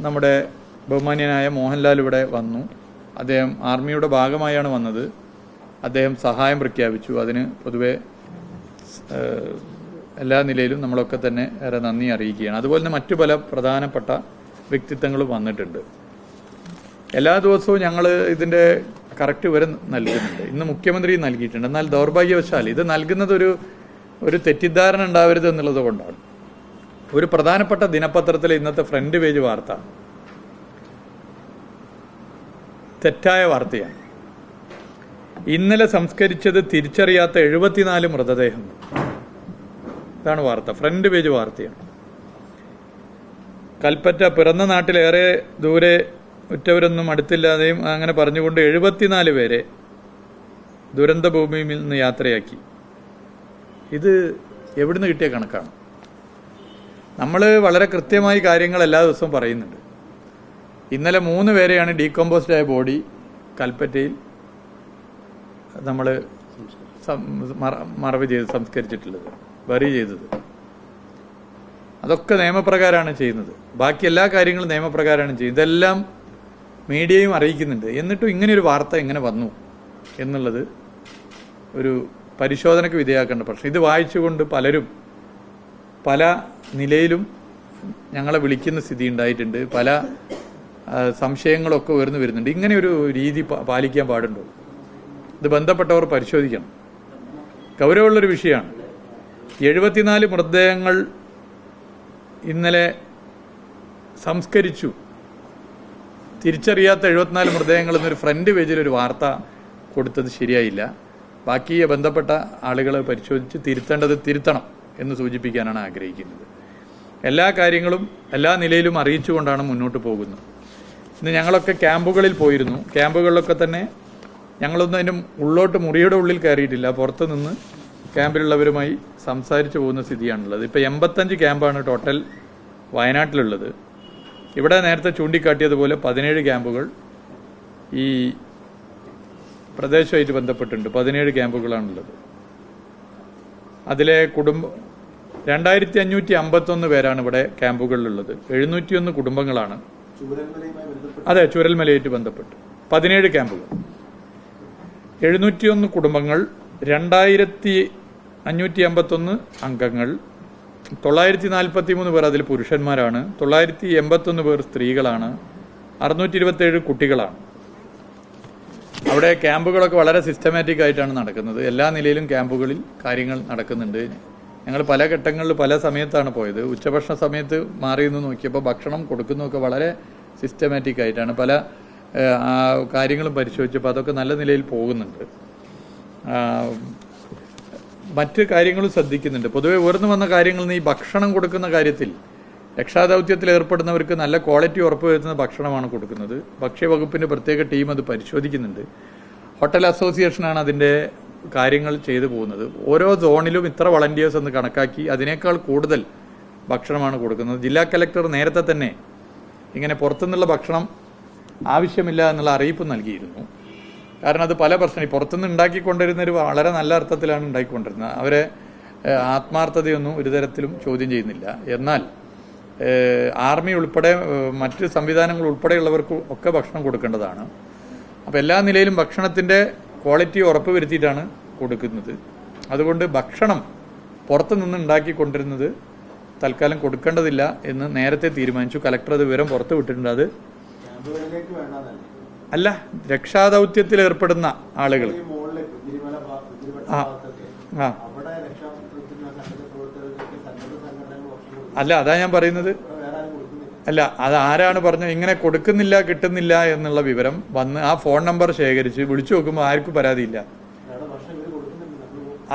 നമ്മുടെ ബഹുമാന്യനായ മോഹൻലാൽ ഇവിടെ വന്നു. അദ്ദേഹം ആർമിയുടെ ഭാഗമായാണ് വന്നത്. അദ്ദേഹം സഹായം പ്രഖ്യാപിച്ചു. അതിന് പൊതുവെ എല്ലാ നിലയിലും നമ്മളൊക്കെ തന്നെ ഏറെ നന്ദി അറിയിക്കുകയാണ്. അതുപോലെ തന്നെ മറ്റു പല പ്രധാനപ്പെട്ട വ്യക്തിത്വങ്ങളും വന്നിട്ടുണ്ട്. എല്ലാ ദിവസവും ഞങ്ങൾ ഇതിന്റെ കറക്റ്റ് വിവരം നൽകുന്നുണ്ട്. ഇന്ന് മുഖ്യമന്ത്രി നൽകിയിട്ടുണ്ട്. എന്നാൽ ദൗർഭാഗ്യവശാൽ ഇത് നൽകുന്നത് ഒരു ഒരു തെറ്റിദ്ധാരണ ഉണ്ടാവരുത് എന്നുള്ളത് കൊണ്ടാണ്. ഒരു പ്രധാനപ്പെട്ട ദിനപത്രത്തിലെ ഇന്നത്തെ ഫ്രണ്ട് പേജ് വാർത്ത. തെറ്റായ വാർത്തയാണ്. ഇന്നലെ സംസ്കരിച്ചത് തിരിച്ചറിയാത്ത എഴുപത്തിനാല് മൃതദേഹം. ഇതാണ് വാർത്ത ഫ്രണ്ട് പേജ് വാർത്തയാണ്. കൽപ്പറ്റ പിറന്ന നാട്ടിലേറെ ദൂരെ ഉറ്റവരൊന്നും അടുത്തില്ലാതെയും അങ്ങനെ പറഞ്ഞുകൊണ്ട് എഴുപത്തിനാല് പേരെ ദുരന്തഭൂമിയിൽ നിന്ന് യാത്രയാക്കി. ഇത് എവിടുന്ന് കിട്ടിയ കണക്കാണ്? നമ്മൾ വളരെ കൃത്യമായി കാര്യങ്ങൾ എല്ലാ ദിവസവും പറയുന്നുണ്ട്. ഇന്നലെ മൂന്ന് പേരെയാണ് ഡീകമ്പോസ്ഡ് ആയ ബോഡി കൽപ്പറ്റയിൽ നമ്മൾ മറവ് ചെയ്ത് സംസ്കരിച്ചിട്ടുള്ളത് ബറി ചെയ്തത്. അതൊക്കെ നിയമപ്രകാരമാണ് ചെയ്യുന്നത്. ബാക്കി എല്ലാ കാര്യങ്ങളും നിയമപ്രകാരമാണ് ചെയ്യുന്നത്. ഇതെല്ലാം മീഡിയയും അറിയിക്കുന്നുണ്ട്. എന്നിട്ടും ഒരു വാർത്ത എങ്ങനെ വന്നു എന്നുള്ളത് ഒരു പരിശോധനയ്ക്ക് വിധേയാക്കേണ്ട പക്ഷേ ഇത് വായിച്ചുകൊണ്ട് പലരും പല നിലയിലും ഞങ്ങളെ വിളിക്കുന്ന സ്ഥിതി ഉണ്ടായിട്ടുണ്ട്. പല സംശയങ്ങളൊക്കെ ഉയർന്നു വരുന്നുണ്ട്. ഇങ്ങനെ ഒരു രീതി പാലിക്കാൻ പാടുണ്ടോ? ഇത് ബന്ധപ്പെട്ടവർ പരിശോധിക്കണം. ഗൗരവമുള്ളൊരു വിഷയമാണ്. എഴുപത്തിനാല് മൃതദേഹങ്ങൾ ഇന്നലെ സംസ്കരിച്ചു. തിരിച്ചറിയാത്ത എഴുപത്തിനാല് മൃതദേഹങ്ങൾ എന്നൊരു ഫ്രണ്ട് പേജിൽ ഒരു വാർത്ത കൊടുത്തത് ശരിയായില്ല. ബാക്കി ബന്ധപ്പെട്ട ആളുകൾ പരിശോധിച്ച് തിരുത്തേണ്ടത് തിരുത്തണം. എന്ന് സൂചിപ്പിക്കാനാണ് ആഗ്രഹിക്കുന്നത്. എല്ലാ കാര്യങ്ങളും എല്ലാ നിലയിലും അറിയിച്ചുകൊണ്ടാണ് മുന്നോട്ട് പോകുന്നത്. ഇന്ന് ഞങ്ങളൊക്കെ ക്യാമ്പുകളിൽ പോയിരുന്നു. ക്യാമ്പുകളിലൊക്കെ തന്നെ ഞങ്ങളൊന്നും അതിന്റെ ഉള്ളോട്ട് മുറിയുടെ ഉള്ളിൽ കയറിയിട്ടില്ല. പുറത്ത് നിന്ന് ക്യാമ്പിലുള്ളവരുമായി സംസാരിച്ചു പോകുന്ന സ്ഥിതിയാണുള്ളത്. ഇപ്പോൾ എൺപത്തഞ്ച് ക്യാമ്പാണ് ടോട്ടൽ വയനാട്ടിലുള്ളത്. ഇവിടെ നേരത്തെ ചൂണ്ടിക്കാട്ടിയതുപോലെ പതിനേഴ് ക്യാമ്പുകൾ ഈ പ്രദേശമായിട്ട് ബന്ധപ്പെട്ടുണ്ട് പതിനേഴ് ക്യാമ്പുകളാണുള്ളത്. അതിലെ കുടുംബ രണ്ടായിരത്തി അഞ്ഞൂറ്റി അമ്പത്തൊന്ന് പേരാണ് ഇവിടെ ക്യാമ്പുകളിലുള്ളത്. എഴുന്നൂറ്റിയൊന്ന് കുടുംബങ്ങളാണ്. അതെ ചുരൽമലയായിട്ട് ബന്ധപ്പെട്ട്. പതിനേഴ് ക്യാമ്പുകൾ. എഴുന്നൂറ്റിയൊന്ന് കുടുംബങ്ങൾ രണ്ടായിരത്തി അഞ്ഞൂറ്റി അമ്പത്തൊന്ന് അംഗങ്ങൾ തൊള്ളായിരത്തി നാൽപ്പത്തി മൂന്ന് പേർ അതിൽ പുരുഷന്മാരാണ് തൊള്ളായിരത്തി എൺപത്തൊന്ന് പേർ സ്ത്രീകളാണ് അറുന്നൂറ്റി ഇരുപത്തേഴ് കുട്ടികളാണ്. അവിടെ ക്യാമ്പുകളൊക്കെ വളരെ സിസ്റ്റമാറ്റിക് ആയിട്ടാണ് നടക്കുന്നത്. എല്ലാ നിലയിലും ക്യാമ്പുകളിൽ കാര്യങ്ങൾ നടക്കുന്നുണ്ട്. ഞങ്ങൾ പല ഘട്ടങ്ങളിൽ പല സമയത്താണ് പോയത്. ഉച്ചഭക്ഷണ സമയത്ത് മാറി നിന്ന് നോക്കിയപ്പോൾ ഭക്ഷണം കൊടുക്കുന്നതൊക്കെ വളരെ സിസ്റ്റമാറ്റിക് ആയിട്ടാണ്. പല കാര്യങ്ങളും പരിശോധിച്ചപ്പോൾ അതൊക്കെ നല്ല നിലയിൽ പോകുന്നുണ്ട്. മറ്റ് കാര്യങ്ങളും ശ്രദ്ധിക്കുന്നുണ്ട്. പൊതുവെ ഉയർന്നു വന്ന കാര്യങ്ങളിൽ ഈ ഭക്ഷണം കൊടുക്കുന്ന കാര്യത്തിൽ രക്ഷാദൗത്യത്തിൽ ഏർപ്പെടുന്നവർക്ക് നല്ല ക്വാളിറ്റി ഉറപ്പുവരുത്തുന്ന ഭക്ഷണമാണ് കൊടുക്കുന്നത്. ഭക്ഷ്യവകുപ്പിന്റെ പ്രത്യേക ടീം അത് പരിശോധിക്കുന്നുണ്ട്. ഹോട്ടൽ അസോസിയേഷനാണ് അതിന്റെ കാര്യങ്ങൾ ചെയ്തു പോകുന്നത്. ഓരോ സോണിലും ഇത്ര വളണ്ടിയേഴ്സ് എന്ന് കണക്കാക്കി അതിനേക്കാൾ കൂടുതൽ ഭക്ഷണമാണ് കൊടുക്കുന്നത്. ജില്ലാ കലക്ടർ നേരത്തെ തന്നെ ഇങ്ങനെ പുറത്തുനിന്നുള്ള ഭക്ഷണം ആവശ്യമില്ല എന്നുള്ള അറിയിപ്പ് നൽകിയിരുന്നു. കാരണം അത് പല പ്രശ്നം. പുറത്തുനിന്ന് ഉണ്ടാക്കിക്കൊണ്ടിരുന്നൊരു വളരെ നല്ല അർത്ഥത്തിലാണ് ഉണ്ടാക്കിക്കൊണ്ടിരുന്നത് അവരെ ആത്മാർത്ഥതയൊന്നും ഒരു തരത്തിലും ചോദ്യം ചെയ്യുന്നില്ല. എന്നാൽ ആർമി ഉൾപ്പെടെ മറ്റ് സംവിധാനങ്ങൾ ഉൾപ്പെടെയുള്ളവർക്ക് ഒക്കെ ഭക്ഷണം കൊടുക്കേണ്ടതാണ്. അപ്പോൾ എല്ലാ നിലയിലും ഭക്ഷണത്തിന്റെ ക്വാളിറ്റി ഉറപ്പ് വരുത്തിയിട്ടാണ് കൊടുക്കുന്നത്. അതുകൊണ്ട് ഭക്ഷണം പുറത്തു നിന്ന് ഉണ്ടാക്കി കൊണ്ടിരുന്നത് തൽക്കാലം കൊടുക്കേണ്ടതില്ല എന്ന് നേരത്തെ തീരുമാനിച്ചു. കലക്ടർ അത് വിവരം പുറത്തു വിട്ടിട്ടുണ്ട്. അത് അല്ല രക്ഷാദൗത്യത്തിൽ ഏർപ്പെടുന്ന ആളുകൾ. ആ. ആ. അല്ല അതാ ഞാൻ പറയുന്നത് ഇവിടെ വേറെ ആരും കൊടുക്കുന്നില്ല അല്ല അത് ആരാണ് പറഞ്ഞത് ഇങ്ങനെ കൊടുക്കുന്നില്ല കിട്ടുന്നില്ല എന്നുള്ള വിവരം വന്ന് ആ ഫോൺ നമ്പർ ശേഖരിച്ച് വിളിച്ചു നോക്കുമ്പോൾ ആർക്കും പരാതിയില്ല.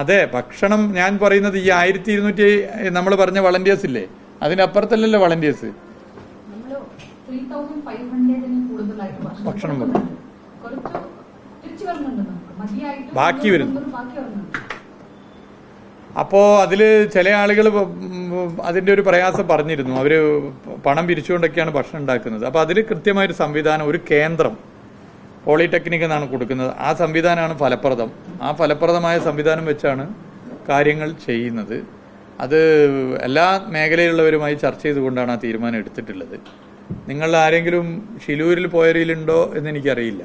അതെ ഭക്ഷണം ഞാൻ പറയുന്നത് ഈ ആയിരത്തി ഇരുന്നൂറ്റി നമ്മൾ പറഞ്ഞ വളണ്ടിയേഴ്സ് ഇല്ലേ? അതിനപ്പുറത്തല്ലല്ലോ വളണ്ടിയേഴ്സ് നമ്മൾ 3,500 ന് കൂടുതലായിട്ട് ഭക്ഷണം ബാക്കി വരുന്നു. ബാക്കി അതിൽ അപ്പോൾ അതിൽ ചില ആളുകൾ അതിന്റെ ഒരു പ്രയാസം പറഞ്ഞിരുന്നു. അവർ പണം പിരിച്ചുകൊണ്ടൊക്കെയാണ് ഭക്ഷണം ഉണ്ടാക്കുന്നത്. അപ്പോൾ അതിൽ കൃത്യമായൊരു സംവിധാനം ഒരു കേന്ദ്രം പോളിടെക്നിക് എന്നാണ് കൊടുക്കുന്നത്. ആ സംവിധാനമാണ് ഫലപ്രദം. ആ ഫലപ്രദമായ സംവിധാനം വെച്ചാണ് കാര്യങ്ങൾ ചെയ്യുന്നത്. അത് എല്ലാ മേഖലയിലുള്ളവരുമായി ചർച്ച ചെയ്തുകൊണ്ടാണ് ആ തീരുമാനം എടുത്തിട്ടുള്ളത്. നിങ്ങൾ ആരെങ്കിലും ഷിലൂരിൽ പോയവരിലുണ്ടോ എന്ന് എനിക്കറിയില്ല.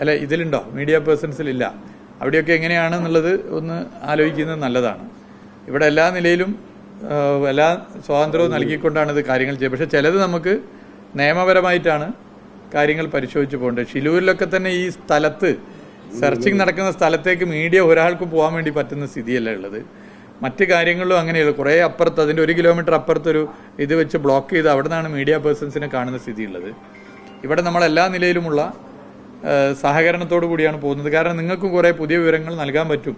അല്ല ഇതിലുണ്ടോ? മീഡിയ പേഴ്സൺസിലില്ല. അവിടെയൊക്കെ എങ്ങനെയാണെന്നുള്ളത് ഒന്ന് ആലോചിക്കുന്നത് നല്ലതാണ്. ഇവിടെ എല്ലാ നിലയിലും എല്ലാ സ്വാതന്ത്ര്യവും നൽകിക്കൊണ്ടാണ് ഇത് കാര്യങ്ങൾ ചെയ്യുക പക്ഷേ ചിലത് നമുക്ക് നിയമപരമായിട്ടാണ് കാര്യങ്ങൾ പരിശോധിച്ച് പോകേണ്ടത്. ഷിലൂരിലൊക്കെ തന്നെ ഈ സ്ഥലത്ത് സെർച്ചിങ് നടക്കുന്ന സ്ഥലത്തേക്ക് മീഡിയ ഒരാൾക്കും പോകാൻ വേണ്ടി പറ്റുന്ന സ്ഥിതിയല്ല ഉള്ളത്. മറ്റ് കാര്യങ്ങളിലും അങ്ങനെയുള്ളൂ കുറേ അപ്പുറത്ത് അതിന്റെ ഒരു കിലോമീറ്റർ അപ്പുറത്തൊരു ഇത് വെച്ച് ബ്ലോക്ക് ചെയ്ത് അവിടെ നിന്നാണ് മീഡിയ പേഴ്സൺസിനെ കാണുന്ന സ്ഥിതിയുള്ളത്. ഇവിടെ നമ്മൾ എല്ലാ നിലയിലുമുള്ള സഹകരണത്തോടു കൂടിയാണ് പോകുന്നത്. കാരണം നിങ്ങൾക്കും കുറേ പുതിയ വിവരങ്ങൾ നൽകാൻ പറ്റും.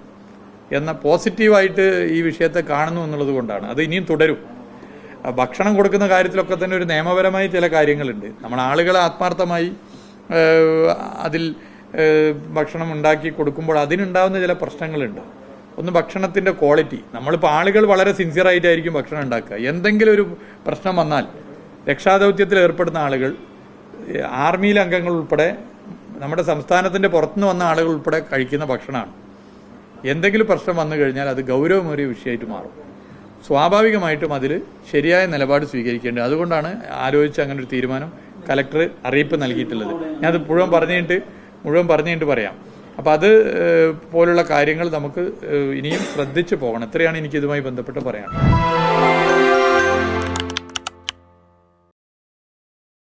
എന്ന പോസിറ്റീവായിട്ട് ഈ വിഷയത്തെ കാണുന്നു എന്നുള്ളത് കൊണ്ടാണ്. അത് ഇനിയും തുടരും. ഭക്ഷണം കൊടുക്കുന്ന കാര്യത്തിലൊക്കെ തന്നെ ഒരു നിയമപരമായി ചില കാര്യങ്ങളുണ്ട്. നമ്മൾ ആളുകളെ ആത്മാർത്ഥമായി അതിൽ ഭക്ഷണം ഉണ്ടാക്കി കൊടുക്കുമ്പോൾ അതിനുണ്ടാകുന്ന ചില പ്രശ്നങ്ങളുണ്ട്. ഒന്ന് ഭക്ഷണത്തിന്റെ ക്വാളിറ്റി. നമ്മളിപ്പോൾ ആളുകൾ വളരെ സിൻസിയർ ആയിട്ടായിരിക്കും ഭക്ഷണം ഉണ്ടാക്കുക. എന്തെങ്കിലും ഒരു പ്രശ്നം വന്നാൽ രക്ഷാദൗത്യത്തിൽ ഏർപ്പെടുന്ന ആളുകൾ ആർമിയിലെ അംഗങ്ങൾ ഉൾപ്പെടെ നമ്മുടെ സംസ്ഥാനത്തിന്റെ പുറത്തുനിന്ന് വന്ന ആളുകൾ ഉൾപ്പെടെ കഴിക്കുന്ന ഭക്ഷണമാണ്. എന്തെങ്കിലും പ്രശ്നം വന്നു കഴിഞ്ഞാൽ അത് ഗൗരവമേറിയ വിഷയമായിട്ട് മാറും. സ്വാഭാവികമായിട്ടും അതിൽ ശരിയായ നിലപാട് സ്വീകരിക്കേണ്ടത് അതുകൊണ്ടാണ് ആലോചിച്ച് അങ്ങനെ ഒരു തീരുമാനം കലക്ടർ അറിയിപ്പ് നൽകിയിട്ടുള്ളത്. ഞാനത് മുഴുവൻ പറഞ്ഞിട്ട് മുഴുവൻ പറഞ്ഞിട്ട് പറയാം. അപ്പം അത് പോലുള്ള കാര്യങ്ങൾ നമുക്ക് ഇനിയും ശ്രദ്ധിച്ചു പോകണം. ഇത്രയാണ് എനിക്ക് ഇതുമായി ബന്ധപ്പെട്ട് പറയാനുള്ളത്.